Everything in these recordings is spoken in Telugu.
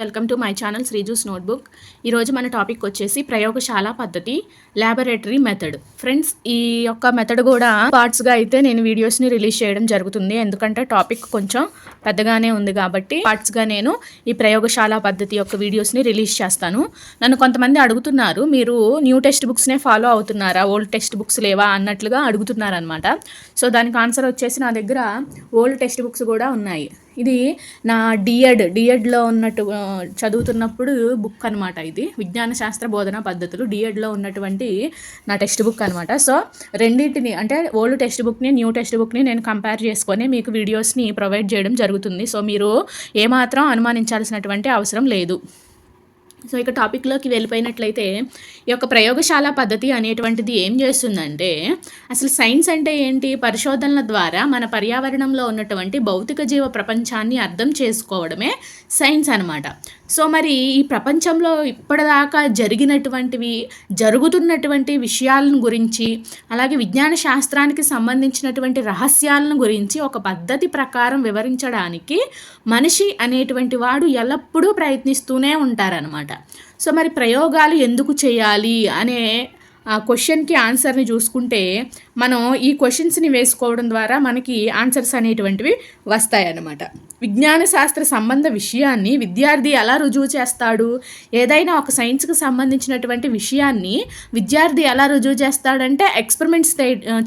Welcome to my channel శ్రీజూస్ notebook. ఈరోజు మన టాపిక్ వచ్చేసి ప్రయోగశాల పద్ధతి ల్యాబొరేటరీ మెథడ్ ఫ్రెండ్స్ ఈ యొక్క మెథడ్ కూడా పార్ట్స్గా అయితే నేను వీడియోస్ని రిలీజ్ చేయడం జరుగుతుంది. ఎందుకంటే టాపిక్ కొంచెం పెద్దగానే ఉంది కాబట్టి పార్ట్స్గా నేను ఈ ప్రయోగశాల పద్ధతి యొక్క వీడియోస్ని రిలీజ్ చేస్తాను. నన్ను కొంతమంది అడుగుతున్నారు మీరు న్యూ టెక్స్ట్ బుక్స్నే ఫాలో అవుతున్నారా? ఓల్డ్ టెక్స్ట్ బుక్స్ లేవా? అన్నట్లుగా అడుగుతున్నారనమాట సో దానికి ఆన్సర్ వచ్చేసి నా దగ్గర ఓల్డ్ టెక్స్ట్ బుక్స్ కూడా ఉన్నాయి. ఇది నా డిఎడ్ డిఎడ్లో ఉన్నట్టు చదువుతున్నప్పుడు బుక్ అనమాట ఇది. విజ్ఞాన శాస్త్ర బోధన పద్ధతులు డిఎడ్లో ఉన్నటువంటి నా టెక్స్ట్ బుక్ అనమాట సో రెండింటిని అంటే ఓల్డ్ టెక్స్ట్ బుక్ని న్యూ టెక్స్ట్ బుక్ని నేను కంపేర్ చేసుకొని మీకు వీడియోస్ని ప్రొవైడ్ చేయడం జరుగుతుంది. సో మీరు ఏమాత్రం అనుమానించాల్సినటువంటి అవసరం లేదు. సో ఇక టాపిక్లోకి వెళ్ళిపోయినట్లయితే ఈ యొక్క ప్రయోగశాల పద్ధతి అనేటువంటిది ఏం చేస్తుందంటే అసలు సైన్స్ అంటే ఏంటి? పరిశోధనల ద్వారా మన పర్యావరణంలో ఉన్నటువంటి భౌతిక జీవ ప్రపంచాన్ని అర్థం చేసుకోవడమే సైన్స్ అనమాట సో మరి ఈ ప్రపంచంలో ఇప్పటిదాకా జరిగినటువంటివి జరుగుతున్నటువంటి విషయాలను గురించి అలాగే విజ్ఞాన శాస్త్రానికి సంబంధించినటువంటి రహస్యాలను గురించి ఒక పద్ధతి ప్రకారం వివరించడానికి మనిషి అనేటువంటి వాడు ఎల్లప్పుడూ ప్రయత్నిస్తూనే ఉంటారనమాట సో మరి ప్రయోగాలు ఎందుకు చేయాలి అనే ఆ క్వశ్చన్కి ఆన్సర్ని చూసుకుంటే మనం ఈ క్వశ్చన్స్ని వేసుకోవడం ద్వారా మనకి ఆన్సర్స్ అనేటువంటివి వస్తాయన్నమాట. విజ్ఞాన శాస్త్ర సంబంధ విషయాన్ని విద్యార్థి ఎలా రుజువు చేస్తాడు? ఏదైనా ఒక సైన్స్కి సంబంధించినటువంటి విషయాన్ని విద్యార్థి ఎలా రుజువు చేస్తాడంటే ఎక్స్పెరిమెంట్స్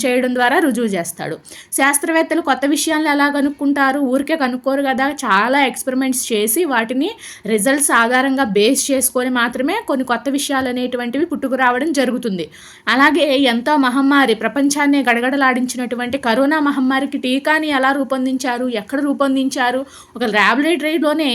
చేయడం ద్వారా రుజువు చేస్తాడు. శాస్త్రవేత్తలు కొత్త విషయాలను ఎలా కనుక్కుంటారు? ఊరికే కనుక్కోరు కదా. చాలా ఎక్స్పెరిమెంట్స్ చేసి వాటిని రిజల్ట్స్ ఆధారంగా బేస్ చేసుకొని మాత్రమే కొన్ని కొత్త విషయాలు అనేటువంటివి పుట్టుకురావడం జరుగుతుంది. అలాగే ఎంతో మహమ్మారి ప్రపంచాన్ని గడగడలాడించినటువంటి కరోనా మహమ్మారికి టీకాని ఎలా రూపొందించారు ఎక్కడ రూపొందించారు ఒక ల్యాబొరేటరీలోనే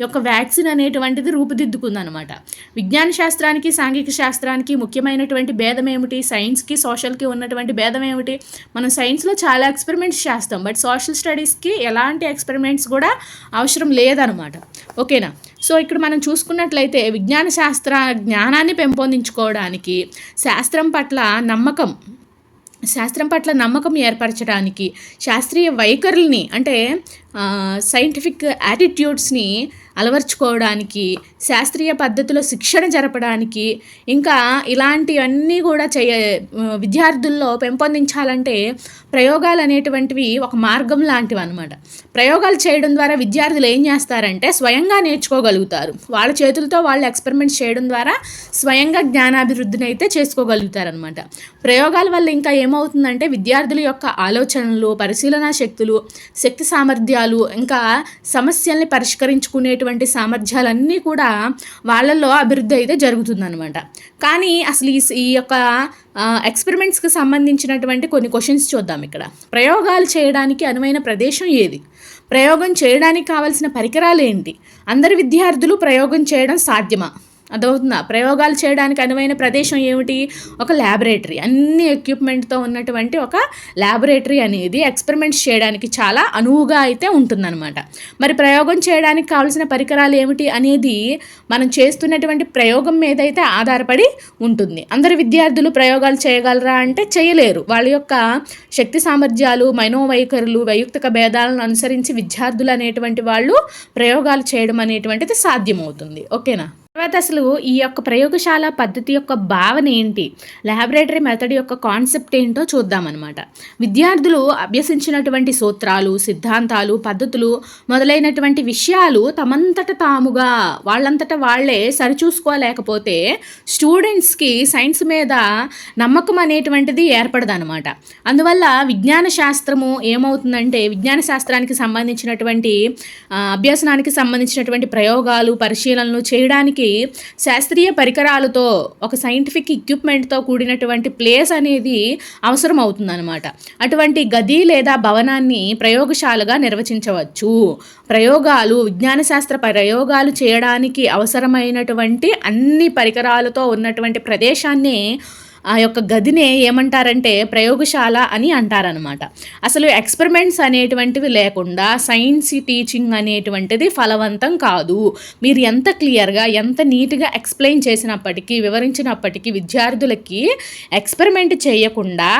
యొక్క వ్యాక్సిన్ అనేటువంటిది రూపుదిద్దుకుందనమాట విజ్ఞాన శాస్త్రానికి సాంఘిక శాస్త్రానికి ముఖ్యమైనటువంటి భేదం ఏమిటి సైన్స్కి సోషల్కి ఉన్నటువంటి భేదం ఏమిటి మనం సైన్స్లో చాలా ఎక్స్పెరిమెంట్స్ చేస్తాం. బట్ సోషల్ స్టడీస్కి ఎలాంటి ఎక్స్పెరిమెంట్స్ కూడా అవసరం లేదనమాట ఓకేనా? సో ఇక్కడ మనం చూసుకున్నట్లయితే విజ్ఞాన శాస్త్ర జ్ఞానాన్ని పెంపొందించుకోవడానికి శాస్త్రం పట్ల నమ్మకం శాస్త్రం పట్ల నమ్మకం ఏర్పరచడానికి శాస్త్రీయ వైఖరుల్ని అంటే సైంటిఫిక్ యాటిట్యూడ్స్ని అలవర్చుకోవడానికి శాస్త్రీయ పద్ధతిలో శిక్షణ జరపడానికి ఇంకా ఇలాంటివన్నీ కూడా చేయ విద్యార్థుల్లో పెంపొందించాలంటే ప్రయోగాలు అనేటువంటివి ఒక మార్గం లాంటివి అనమాట ప్రయోగాలు చేయడం ద్వారా విద్యార్థులు ఏం చేస్తారంటే స్వయంగా నేర్చుకోగలుగుతారు. వాళ్ళ చేతులతో వాళ్ళు ఎక్స్పెరిమెంట్స్ చేయడం ద్వారా స్వయంగా జ్ఞానాభివృద్ధిని అయితే చేసుకోగలుగుతారనమాట ప్రయోగాల వల్ల ఇంకా ఏమవుతుందంటే విద్యార్థుల యొక్క ఆలోచనలు పరిశీలనా శక్తులు శక్తి సామర్థ్యాలు ఇంకా సమస్యల్ని పరిష్కరించుకునేటువంటి సామర్థ్యాలన్నీ కూడా వాళ్ళల్లో అభివృద్ధి అయితే జరుగుతుందనమాట కానీ అసలు ఈ ఈ యొక్క ఎక్స్పెరిమెంట్స్కి సంబంధించినటువంటి కొన్ని క్వశ్చన్స్ చూద్దాం ఇక్కడ. ప్రయోగాలు చేయడానికి అనువైన ప్రదేశం ఏది? ప్రయోగం చేయడానికి కావాల్సిన పరికరాలు ఏంటి? అందరి విద్యార్థులు ప్రయోగం చేయడం సాధ్యమా? అర్థమవుతుందా? ప్రయోగాలు చేయడానికి అనువైన ప్రదేశం ఏమిటి? ఒక ల్యాబొరేటరీ అన్ని ఎక్విప్మెంట్తో ఉన్నటువంటి ఒక ల్యాబొరేటరీ అనేది ఎక్స్పెరిమెంట్స్ చేయడానికి చాలా అనువుగా అయితే ఉంటుందన్నమాట. మరి ప్రయోగం చేయడానికి కావాల్సిన పరికరాలు ఏమిటి అనేది మనం చేస్తున్నటువంటి ప్రయోగం మీద అయితే ఆధారపడి ఉంటుంది. అందరు విద్యార్థులు ప్రయోగాలు చేయగలరా అంటే చేయలేరు. వాళ్ళ యొక్క శక్తి సామర్థ్యాలు మైనోవైఖరులు వైయుక్తిక భేదాలను అనుసరించి విద్యార్థులు అనేటువంటి వాళ్ళు ప్రయోగాలు చేయడం అనేటువంటిది సాధ్యమవుతుంది. ఓకేనా? తర్వాత అసలు ఈ యొక్క ప్రయోగశాల పద్ధతి యొక్క భావన ఏంటి? ల్యాబొరేటరీ మెథడ్ యొక్క కాన్సెప్ట్ ఏంటో చూద్దామన్నమాట. విద్యార్థులు అభ్యసించినటువంటి సూత్రాలు సిద్ధాంతాలు పద్ధతులు మొదలైనటువంటి విషయాలు తమంతట తాముగా వాళ్ళంతట వాళ్ళే సరిచూసుకోలేకపోతే స్టూడెంట్స్కి సైన్స్ మీద నమ్మకం అనేటువంటిది ఏర్పడదనమాట అందువల్ల విజ్ఞాన శాస్త్రము ఏమవుతుందంటే విజ్ఞాన శాస్త్రానికి సంబంధించినటువంటి అభ్యసనానికి సంబంధించినటువంటి ప్రయోగాలు పరిశీలనలు చేయడానికి శాస్త్రీయ పరికరాలతో ఒక సైంటిఫిక్ ఎక్విప్మెంట్తో కూడినటువంటి ప్లేస్ అనేది అవసరం అవుతుందన్నమాట అటువంటి గది లేదా భవనాన్ని ప్రయోగశాలగా నిర్వచించవచ్చు. ప్రయోగాలు విజ్ఞాన శాస్త్ర ప్రయోగాలు చేయడానికి అవసరమైనటువంటి అన్ని పరికరాలతో ఉన్నటువంటి ప్రదేశాన్ని ఆ యొక్క గదినే ఏమంటారంటే ప్రయోగశాల అని అంటారనమాట అసలు ఎక్స్పెరిమెంట్స్ అనేటువంటివి లేకుండా సైన్స్ టీచింగ్ అనేటువంటిది ఫలవంతం కాదు. మీరు ఎంత క్లియర్గా ఎంత నీట్గా ఎక్స్ప్లెయిన్ చేసినప్పటికీ వివరించినప్పటికీ విద్యార్థులకి ఎక్స్పెరిమెంట్ చేయకుండా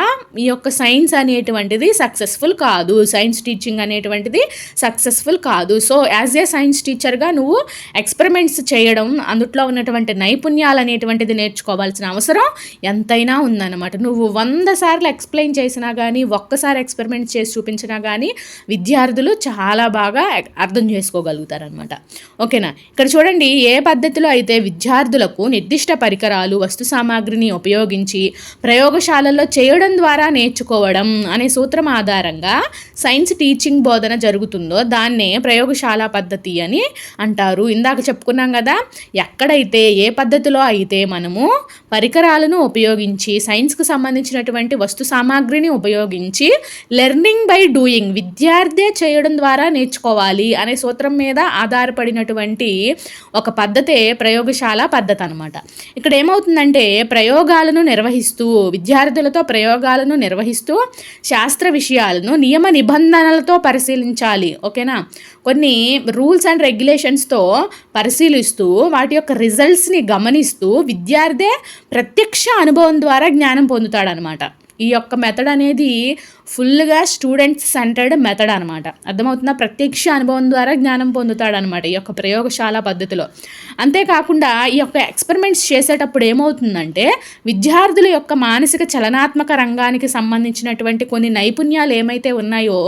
ఈ యొక్క సైన్స్ అనేటువంటిది సక్సెస్ఫుల్ కాదు. సైన్స్ టీచింగ్ అనేటువంటిది సక్సెస్ఫుల్ కాదు. సో యాజ్ ఏ సైన్స్ టీచర్గా నువ్వు ఎక్స్పెరిమెంట్స్ చేయడం అందుట్లో ఉన్నటువంటి నైపుణ్యాలు అనేటువంటిది నేర్చుకోవాల్సిన అవసరం. ఎంత ఎంతైనా ఉందన్నమాట. నువ్వు వంద సార్లు ఎక్స్ప్లెయిన్ చేసినా కానీ ఒక్కసారి ఎక్స్పెరిమెంట్ చేసి చూపించినా కానీ విద్యార్థులు చాలా బాగా అర్థం చేసుకోగలుగుతారనమాట ఓకేనా? ఇక్కడ చూడండి ఏ పద్ధతిలో అయితే విద్యార్థులకు నిర్దిష్ట పరికరాలు వస్తు సామాగ్రిని ఉపయోగించి ప్రయోగశాలల్లో చేయడం ద్వారా నేర్చుకోవడం అనే సూత్రం ఆధారంగా సైన్స్ టీచింగ్ బోధన జరుగుతుందో దాన్నే ప్రయోగశాల పద్ధతి అని అంటారు. ఇందాక చెప్పుకున్నాం కదా ఎక్కడైతే ఏ పద్ధతిలో అయితే మనము పరికరాలను ఉపయోగించి సైన్స్కు సంబంధించినటువంటి వస్తు సామాగ్రిని ఉపయోగించి లెర్నింగ్ బై డూయింగ్ విద్యార్థే చేయడం ద్వారా నేర్చుకోవాలి అనే సూత్రం మీద ఆధారపడినటువంటి ఒక పద్ధతే ప్రయోగశాల పద్ధతి అనమాట ఇక్కడ ఏమవుతుందంటే ప్రయోగాలను నిర్వహిస్తూ విద్యార్థులతో ప్రయోగాలను నిర్వహిస్తూ శాస్త్ర విషయాలను నియమ నిబంధనలతో పరిశీలించాలి ఓకేనా? కొన్ని రూల్స్ అండ్ రెగ్యులేషన్స్తో పరిశీలిస్తూ వాటి యొక్క రిజల్ట్స్ని గమనిస్తూ విద్యార్థే ప్రత్యక్ష అనుభవం ద్వారా జ్ఞానం పొందుతాడనమాట. ఈ యొక్క మెథడ్ అనేది ఫుల్గా స్టూడెంట్స్ సెంటర్డ్ మెథడ్ అనమాట అర్థమవుతుందా? ప్రత్యక్ష అనుభవం ద్వారా జ్ఞానం పొందుతాడనమాట ఈ యొక్క ప్రయోగశాల పద్ధతిలో. అంతేకాకుండా ఈ యొక్క ఎక్స్పెరిమెంట్స్ చేసేటప్పుడు ఏమవుతుందంటే విద్యార్థుల యొక్క మానసిక చలనాత్మక రంగానికి సంబంధించినటువంటి కొన్ని నైపుణ్యాలు ఏమైతే ఉన్నాయో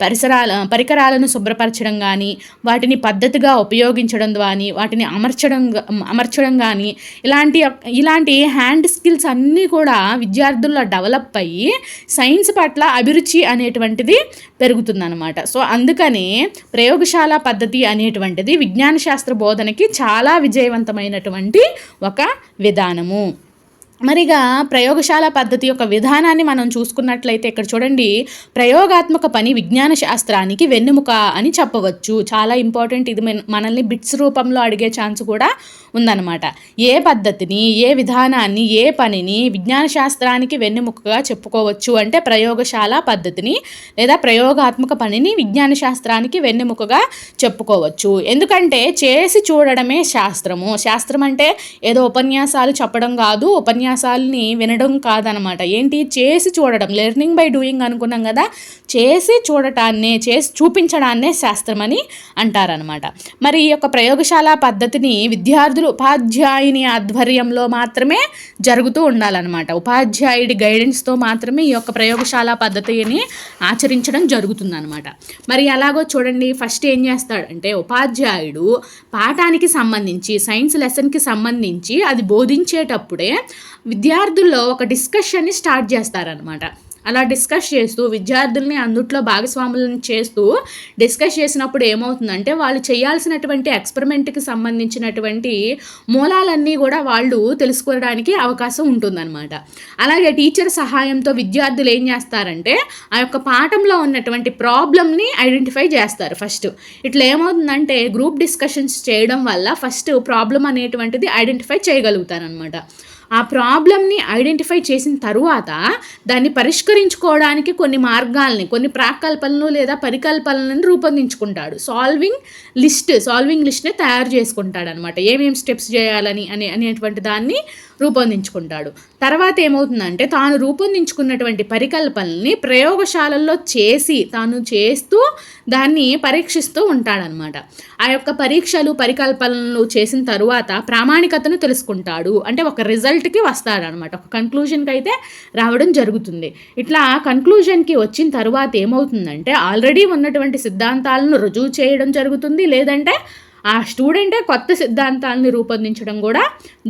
పరిసరాల పరికరాలను శుభ్రపరచడం కానీ వాటిని పద్ధతిగా ఉపయోగించడం కానీ వాటిని అమర్చడం అమర్చడం కానీ ఇలాంటి ఇలాంటి హ్యాండ్ స్కిల్స్ అన్నీ కూడా విద్యార్థుల్లో డెవలప్ అయ్యి సైన్స్ పట్ల అభిరుచి అనేటువంటిది పెరుగుతుందన్నమాట. సో అందుకని ప్రయోగశాల పద్ధతి అనేటువంటిది విజ్ఞాన శాస్త్ర బోధనకి చాలా విజయవంతమైనటువంటి ఒక విధానము. మరిగా ప్రయోగశాల పద్ధతి యొక్క విధానాన్ని మనం చూసుకున్నట్లయితే ఇక్కడ చూడండి ప్రయోగాత్మక పని విజ్ఞాన శాస్త్రానికి వెన్నెముక అని చెప్పవచ్చు. చాలా ఇంపార్టెంట్ ఇది మనల్ని బిట్స్ రూపంలో అడిగే ఛాన్స్ కూడా ఉందన్నమాట. ఏ పద్ధతిని ఏ విధానాన్ని ఏ పనిని విజ్ఞాన శాస్త్రానికి వెన్నెముకగా చెప్పుకోవచ్చు అంటే ప్రయోగశాల పద్ధతిని లేదా ప్రయోగాత్మక పనిని విజ్ఞాన శాస్త్రానికి వెన్నెముకగా చెప్పుకోవచ్చు. ఎందుకంటే చేసి చూడడమే శాస్త్రము. శాస్త్రం అంటే ఏదో ఉపన్యాసాలు చెప్పడం కాదు. ఉపన్యాసం ఉపన్యాసాలని వినడం కాదనమాట. ఏంటి? చేసి చూడడం. లెర్నింగ్ బై డూయింగ్ అనుకున్నాం కదా? చేసి చూడటాన్నే చేసి చూపించడాన్నే శాస్త్రమని అంటారనమాట మరి ఈ యొక్క ప్రయోగశాల పద్ధతిని విద్యార్థులు ఉపాధ్యాయుని ఆధ్వర్యంలో మాత్రమే జరుగుతూ ఉండాలన్నమాట. ఉపాధ్యాయుడి గైడెన్స్తో మాత్రమే ఈ యొక్క ప్రయోగశాల పద్ధతిని ఆచరించడం జరుగుతుందనమాట మరి అలాగో చూడండి ఫస్ట్ ఏం చేస్తాడంటే ఉపాధ్యాయుడు పాఠానికి సంబంధించి సైన్స్ లెసన్కి సంబంధించి అది బోధించేటప్పుడే విద్యార్థుల్లో ఒక డిస్కషన్ని స్టార్ట్ చేస్తారనమాట అలా డిస్కస్ చేస్తూ విద్యార్థుల్ని అందుట్లో భాగస్వాములను చేస్తూ డిస్కస్ చేసినప్పుడు ఏమవుతుందంటే వాళ్ళు చేయాల్సినటువంటి ఎక్స్పెరిమెంట్కి సంబంధించినటువంటి మూలాలన్నీ కూడా వాళ్ళు తెలుసుకోవడానికి అవకాశం ఉంటుందన్నమాట. అలాగే టీచర్ సహాయంతో విద్యార్థులు ఏం చేస్తారంటే ఆ యొక్క పాఠంలో ఉన్నటువంటి ప్రాబ్లమ్ని ఐడెంటిఫై చేస్తారు ఫస్ట్. ఇట్లా ఏమవుతుందంటే గ్రూప్ డిస్కషన్స్ చేయడం వల్ల ఫస్ట్ ప్రాబ్లం అనేటువంటిది ఐడెంటిఫై చేయగలుగుతారనమాట ఆ ప్రాబ్లమ్ని ఐడెంటిఫై చేసిన తరువాత దాన్ని పరిష్కరించుకోవడానికి కొన్ని మార్గాల్ని కొన్ని ప్రాకల్పనలు లేదా పరికల్పనలను రూపొందించుకుంటాడు. సాల్వింగ్ లిస్ట్ సాల్వింగ్ లిస్ట్ని తయారు చేసుకుంటాడు అనమాట ఏమేమి స్టెప్స్ చేయాలని అనే అనేటువంటి దాన్ని రూపొందించుకుంటాడు. తర్వాత ఏమవుతుందంటే తాను రూపొందించుకున్నటువంటి పరికల్పనల్ని ప్రయోగశాలల్లో చేసి తాను చేస్తూ దాన్ని పరీక్షిస్తూ ఉంటాడనమాట. ఆ యొక్క పరీక్షలు పరికల్పనలు చేసిన తరువాత ప్రామాణికతను తెలుసుకుంటాడు. అంటే ఒక రిజల్ట్ రిజల్ట్కి వస్తాడనమాట ఒక కన్క్లూజన్కి అయితే రావడం జరుగుతుంది. ఇట్లా కన్క్లూజన్కి వచ్చిన తర్వాత ఏమవుతుందంటే ఆల్రెడీ ఉన్నటువంటి సిద్ధాంతాలను రుజువు చేయడం జరుగుతుంది. లేదంటే ఆ స్టూడెంటే కొత్త సిద్ధాంతాలని రూపొందించడం కూడా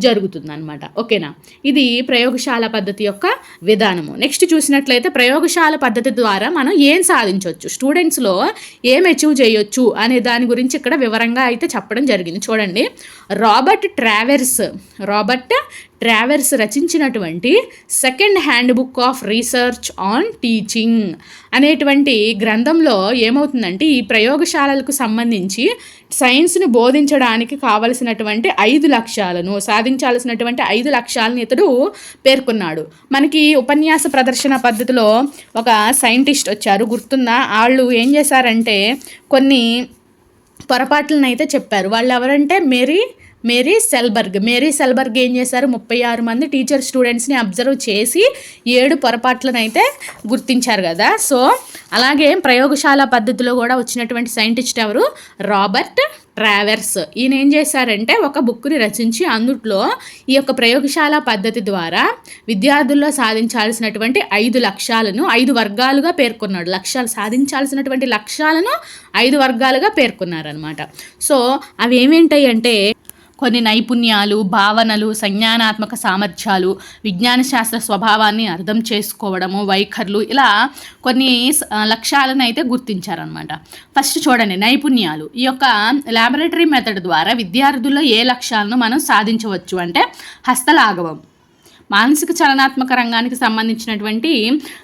జరుగుతుందన్నమాట. ఓకేనా? ఇది ప్రయోగశాల పద్ధతి యొక్క విధానము. నెక్స్ట్ చూసినట్లయితే ప్రయోగశాల పద్ధతి ద్వారా మనం ఏం సాధించవచ్చు స్టూడెంట్స్లో ఏం అచీవ్ చేయొచ్చు అనే దాని గురించి ఇక్కడ వివరంగా అయితే చెప్పడం జరిగింది. చూడండి. రాబర్ట్ ట్రావెర్స్ రాబర్ట్ ట్రావెర్స్ రచించినటువంటి second handbook of research on teaching అనేటువంటి గ్రంథంలో ఏమవుతుందంటే ఈ ప్రయోగశాలలకు సంబంధించి సైన్స్ని బోధించడానికి కావలసినటువంటి ఐదు లక్ష్యాలను సాధించాల్సినటువంటి ఐదు లక్ష్యాలను ఇతడు పేర్కొన్నాడు. మనకి ఉపన్యాస ప్రదర్శన పద్ధతిలో ఒక సైంటిస్ట్ వచ్చారు గుర్తుందా? వాళ్ళు ఏం చేశారంటే కొన్ని పొరపాట్లను అయితే చెప్పారు. వాళ్ళు ఎవరంటే Mary Mary Selberg. Mary Selberg ఏం చేశారు? ముప్పై ఆరు మంది టీచర్ స్టూడెంట్స్ని అబ్జర్వ్ చేసి ఏడు పొరపాట్లనైతే గుర్తించారు కదా. సో అలాగే ప్రయోగశాల పద్ధతిలో కూడా వచ్చినటువంటి సైంటిస్ట్ ఎవరు? Robert Travers. ఈయన ఏం చేశారంటే ఒక బుక్ని రచించి అందుట్లో ఈ యొక్క ప్రయోగశాల పద్ధతి ద్వారా విద్యార్థుల్లో సాధించాల్సినటువంటి ఐదు లక్ష్యాలను ఐదు వర్గాలుగా పేర్కొన్నాడు. లక్ష్యాలు సాధించాల్సినటువంటి లక్ష్యాలను ఐదు వర్గాలుగా పేర్కొన్నారనమాట సో అవి ఏమేంటాయి అంటే కొన్ని నైపుణ్యాలు భావనలు సంజ్ఞానాత్మక సామర్థ్యాలు విజ్ఞాన శాస్త్ర స్వభావాన్ని అర్థం చేసుకోవడము వైఖరులు ఇలా కొన్ని లక్ష్యాలను అయితే గుర్తించారనమాట ఫస్ట్ చూడండి నైపుణ్యాలు. ఈ యొక్క ల్యాబొరేటరీ మెథడ్ ద్వారా విద్యార్థుల్లో ఏ లక్ష్యాలను మనం సాధించవచ్చు అంటే హస్తలాఘవం. మానసిక చలనాత్మక రంగానికి సంబంధించినటువంటి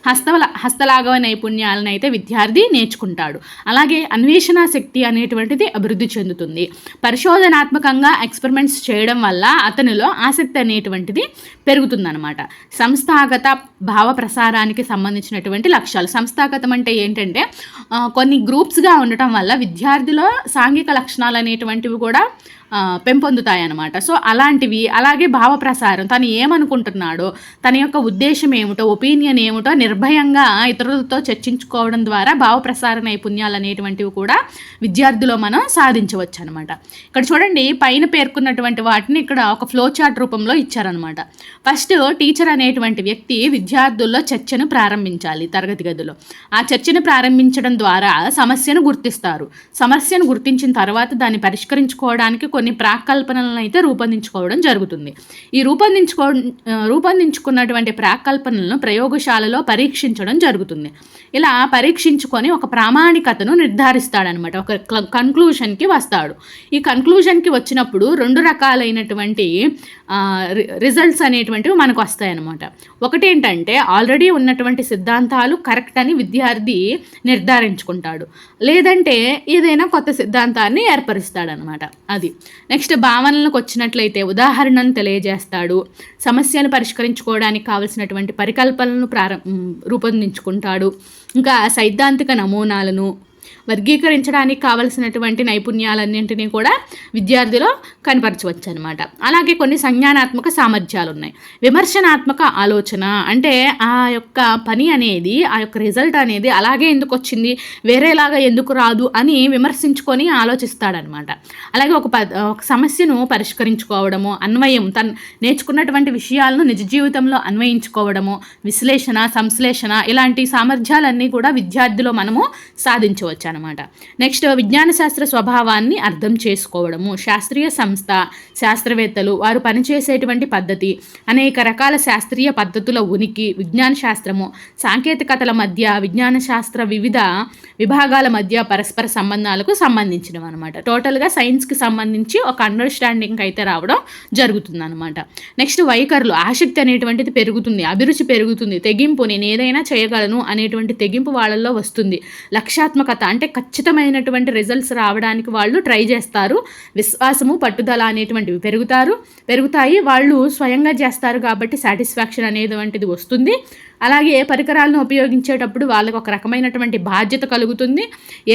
హస్తల హస్తలాఘవ నైపుణ్యాలను అయితే విద్యార్థి నేర్చుకుంటాడు. అలాగే అన్వేషణ శక్తి అనేటువంటిది అభివృద్ధి చెందుతుంది. పరిశోధనాత్మకంగా ఎక్స్పెరిమెంట్స్ చేయడం వల్ల అతనిలో ఆసక్తి అనేటువంటిది పెరుగుతుందన్నమాట. సంస్థాగత భావ ప్రసారానికి సంబంధించినటువంటి లక్ష్యాలు. సంస్థాగతం అంటే ఏంటంటే కొన్ని గ్రూప్స్గా ఉండటం వల్ల విద్యార్థిలో సాంఘిక లక్షణాలు అనేటువంటివి కూడా పెంపొందుతాయన్నమాట. సో అలాంటివి అలాగే భావప్రసారం తను ఏమనుకుంటున్నాడో తన యొక్క ఉద్దేశం ఏమిటో ఒపీనియన్ ఏమిటో నిర్భయంగా ఇతరులతో చర్చించుకోవడం ద్వారా భావప్రసార నైపుణ్యాలు అనేటువంటివి కూడా విద్యార్థిలో మనం సాధించవచ్చు అనమాట ఇక్కడ చూడండి పైన పేర్కొన్నటువంటి వాటిని ఇక్కడ ఒక ఫ్లో చార్ట్ రూపంలో ఇచ్చారనమాట ఫస్ట్ టీచర్ అనేటువంటి వ్యక్తి విద్యార్థుల్లో చర్చను ప్రారంభించాలి తరగతి గదిలో. ఆ చర్చను ప్రారంభించడం ద్వారా సమస్యను గుర్తిస్తారు. సమస్యను గుర్తించిన తర్వాత దాన్ని పరిష్కరించుకోవడానికి కొన్ని ప్రాకల్పనలను అయితే రూపొందించుకోవడం జరుగుతుంది. ఈ రూపొందించుకో రూపొందించుకున్నటువంటి ప్రాకల్పనలను ప్రయోగశాలలో పరీక్షించడం జరుగుతుంది. ఇలా పరీక్షించుకొని ఒక ప్రామాణికతను నిర్ధారిస్తాడనమాట. ఒక కన్క్లూషన్కి వస్తాడు. ఈ కన్క్లూషన్కి వచ్చినప్పుడు రెండు రకాలైనటువంటి రిజల్ట్స్ అనేటువంటివి మనకు వస్తాయన్నమాట ఒకటి ఏంటంటే ఆల్రెడీ ఉన్నటువంటి సిద్ధాంతాలు కరెక్ట్ అని విద్యార్థి నిర్ధారించుకుంటాడు. లేదంటే ఏదైనా కొత్త సిద్ధాంతాన్ని ఏర్పరుస్తాడనమాట. అది. నెక్స్ట్ భావనలకు వచ్చినట్లయితే ఉదాహరణను తెలియజేస్తాడు. సమస్యను పరిష్కరించుకోవడానికి కావలసినటువంటి పరికల్పనలను ప్రారం రూపొందించుకుంటాడు. ఇంకా సైద్ధాంతిక నమూనాలను వర్గీకరించడానికి కావలసినటువంటి నైపుణ్యాలన్నింటినీ కూడా విద్యార్థిలో కనపరచవచ్చు అనమాట అలాగే కొన్ని సంజ్ఞానాత్మక సామర్థ్యాలు ఉన్నాయి విమర్శనాత్మక ఆలోచన అంటే ఆ యొక్క పని అనేది ఆ యొక్క రిజల్ట్ అనేది అలాగే ఎందుకు వచ్చింది వేరేలాగా ఎందుకు రాదు అని విమర్శించుకొని ఆలోచిస్తాడనమాట అలాగే ఒక ఒక సమస్యను పరిష్కరించుకోవడము అన్వయం తను నేర్చుకున్నటువంటి విషయాలను నిజ జీవితంలో అన్వయించుకోవడము విశ్లేషణ సంశ్లేషణ ఇలాంటి సామర్థ్యాలన్నీ కూడా విద్యార్థిలో మనము సాధించవచ్చు. అనమాట నెక్స్ట్ విజ్ఞాన శాస్త్ర స్వభావాన్ని అర్థం చేసుకోవడము. శాస్త్రీయ సంస్థ శాస్త్రవేత్తలు వారు పనిచేసేటువంటి పద్ధతి అనేక రకాల శాస్త్రీయ పద్ధతుల ఉనికి విజ్ఞాన శాస్త్రము సాంకేతికతల మధ్య విజ్ఞాన శాస్త్ర వివిధ విభాగాల మధ్య పరస్పర సంబంధాలకు సంబంధించినవి అనమాట టోటల్గా సైన్స్కి సంబంధించి ఒక అండర్స్టాండింగ్ అయితే రావడం జరుగుతుంది అనమాట నెక్స్ట్ వైఖరులు. ఆసక్తి అనేటువంటిది పెరుగుతుంది అభిరుచి పెరుగుతుంది. తెగింపు నేను ఏదైనా చేయగలను అనేటువంటి తెగింపు వాళ్ళల్లో వస్తుంది. లక్ష్యాత్మకత అంటే ఖచ్చితమైనటువంటి రిజల్ట్స్ రావడానికి వాళ్ళు ట్రై చేస్తారు. విశ్వాసము పట్టుదల అనేటువంటివి పెరుగుతారు. పెరుగుతాయి. వాళ్ళు స్వయంగా చేస్తారు కాబట్టి సాటిస్ఫాక్షన్ అనేటువంటిది వస్తుంది. అలాగే పరికరాలను ఉపయోగించేటప్పుడు వాళ్ళకు ఒక రకమైనటువంటి బాధ్యత కలుగుతుంది.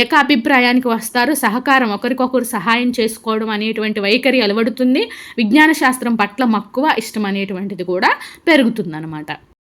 ఏకాభిప్రాయానికి వస్తారు. సహకారం ఒకరికొకరు సహాయం చేసుకోవడం అనేటువంటి వైఖరి అలవడుతుంది. విజ్ఞాన శాస్త్రం పట్ల మక్కువ ఇష్టం అనేటువంటిది కూడా పెరుగుతుందన్నమాట.